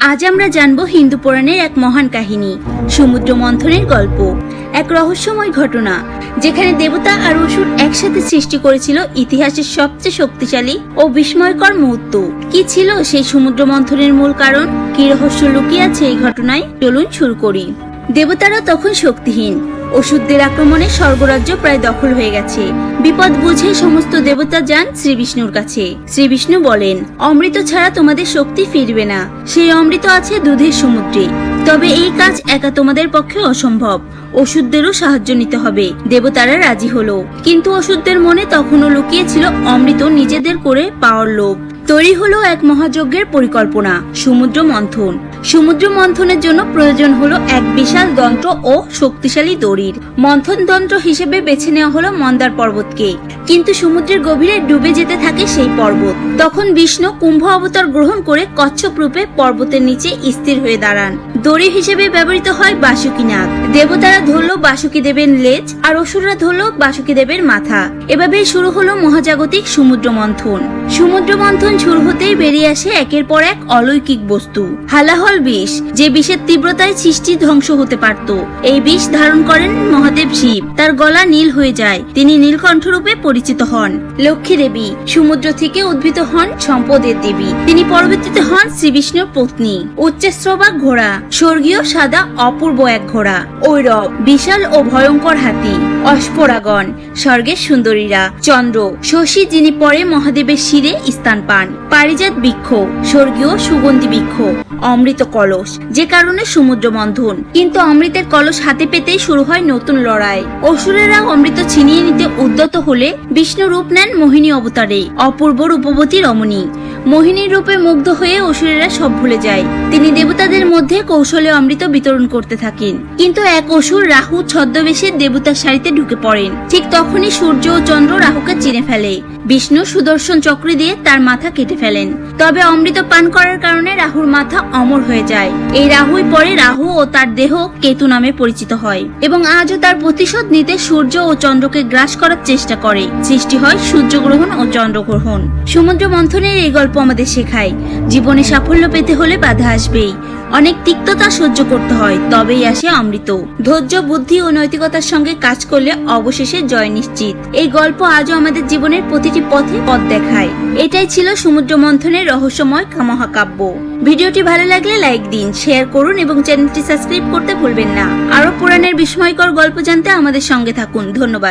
আজ আমরা জানব হিন্দু পুরাণের এক মহান কাহিনী সমুদ্র মন্থনের গল্প, এক রহস্যময় ঘটনা, যেখানে দেবতা আর অসুর একসাথে সৃষ্টি করেছিল ইতিহাসের সবচেয়ে শক্তিশালী ও বিস্ময়কর মুহূর্ত। কি ছিল সেই সমুদ্র মন্থনের মূল কারণ? কি রহস্য লুকিয়ে আছে এই ঘটনায়? চলুন শুরু করি। দেবতারা তখন শক্তিহীন। অসুরদের আক্রমণে স্বর্গরাজ্য প্রায় দখল হয়ে গেছে। বিপদ বুঝে সমস্ত দেবতা যান শ্রীবিষ্ণুর কাছে। শ্রীবিষ্ণু বলেন, অমৃত ছাড়া তোমাদের শক্তি ফিরবে না। সেই অমৃত আছে দুধের সমুদ্রে। তবে এই কাজ একা তোমাদের পক্ষে অসম্ভব। ওষুধদেরও সাহায্য নিতে হবে। দেবতারা রাজি হলো। কিন্তু ওষুধদের মনে তখনও লুকিয়েছিল অমৃত নিজেদের করে পাওয়ার লোভ। তৈরি হলো এক মহাযজ্ঞের পরিকল্পনা, সমুদ্র মন্থন। সমুদ্র মন্থনের জন্য প্রয়োজন হলো এক বিশাল যন্ত্র ও শক্তিশালী দড়ির। মন্থন যন্ত্র হিসেবে বেছে নেওয়া হলো মন্দার পর্বতকে। কিন্তু সমুদ্রের গভীরে ডুবে যেতে থাকে সেই পর্বত। তখন বিষ্ণু কুম্ভ অবতার গ্রহণ করে কচ্ছপ রূপে পর্বতের নিচে স্থির হয়ে দাঁড়ান। দড়ি হিসেবে ব্যবহৃত হয় বাসুকি নাগ দেবতারা ধরলো বাসুকি দেবের লেজ আর অসুররা ধরলো বাসুকি দেবের মাথা। এভাবেই শুরু হলো মহাজাগতিক সমুদ্র মন্থন সমুদ্র মন্থন শুরু হতেই বেরিয়ে আসে একের পর এক অলৌকিক বস্তু। হালাহল বিষ। যে বিষের তীব্রতায় সৃষ্টি ধ্বংস হতে পারত। এই বিষ ধারণ করেন মহাদেব শিব। তার গলা নীল হয়ে যায়। তিনি নীলকণ্ঠ রূপে পরিচিত হন। লক্ষ্মী দেবী, সমুদ্র থেকে উদ্ভূত হন সম্পদের দেবী। তিনি পরবর্তীতে হন শ্রী বিষ্ণুর পত্নী উচ্চস্রবা ঘোড়া, স্বর্গীয় সাদা অপূর্ব এক ঘোড়া। ঐরব, বিশাল ও ভয়ঙ্কর হাতি অস্পরাগণ স্বর্গের সুন্দরীরা। চন্দ্র, শশী যিনি পরে মহাদেবের শিরে স্থান পান। পারিজাত বৃক্ষ, স্বর্গীয় সুগন্ধি বৃক্ষ। অমৃত কলস, যে কারণে সমুদ্র মন্থন কিন্তু অমৃতের কলস হাতে পেতেই শুরু হয় নতুন লড়াই। অসুরেরা অমৃত ছিনিয়ে নিতে উদ্যত হলে বিষ্ণু রূপ নেন মোহিনী অবতারে, অপূর্ব রূপবতী রমণী। মোহিনীর রূপে মুগ্ধ হয়ে অসুরেরা সব ভুলে যায়। তিনি দেবতাদের মধ্যে কৌশলে অমৃত বিতরণ করতে থাকেন। কিন্তু এক অসুর রাহু ছদ্মবেশে দেবতার সারিতে ঢুকে পড়েন। ঠিক তখনই সূর্য ও চন্দ্র রাহুকে চিনে ফেলে। বিষ্ণু সুদর্শন চক্র দিয়ে তার মাথা কেটে ফেলেন। তবে অমৃত পান করার কারণে রাহুর মাথা অমর হয়ে যায়। এই রাহুই পরে রাহু ও তার দেহ কেতু নামে পরিচিত হয় এবং আজও তার প্রতিশোধ নিতে সূর্য ও চন্দ্রকে গ্রাস করার চেষ্টা করে। সৃষ্টি হয় সূর্যগ্রহণ ও চন্দ্রগ্রহণ। সমুদ্র মন্থনের এই গল্প আমাদের শেখায়, জীবনে সাফল্য পেতে হলে বাধা আসবেই। অনেক তিক্ততা সহ্য করতে হয়, তবেই আসে অমৃত। ধৈর্য, বুদ্ধি ও নৈতিকতার সঙ্গে কাজ করলে অবশেষে জয় নিশ্চিত। এই গল্প আজও আমাদের জীবনের প্রতিটি পথে পথ দেখায়। এটাই ছিল সমুদ্র মন্থনের রহস্যময় মহাকাব্য। ভিডিওটি ভালো লাগলে লাইক দিন, শেয়ার করুন এবং চ্যানেলটি সাবস্ক্রাইব করতে ভুলবেন না। আরও পুরাণের বিস্ময়কর গল্প জানতে আমাদের সঙ্গে থাকুন। ধন্যবাদ।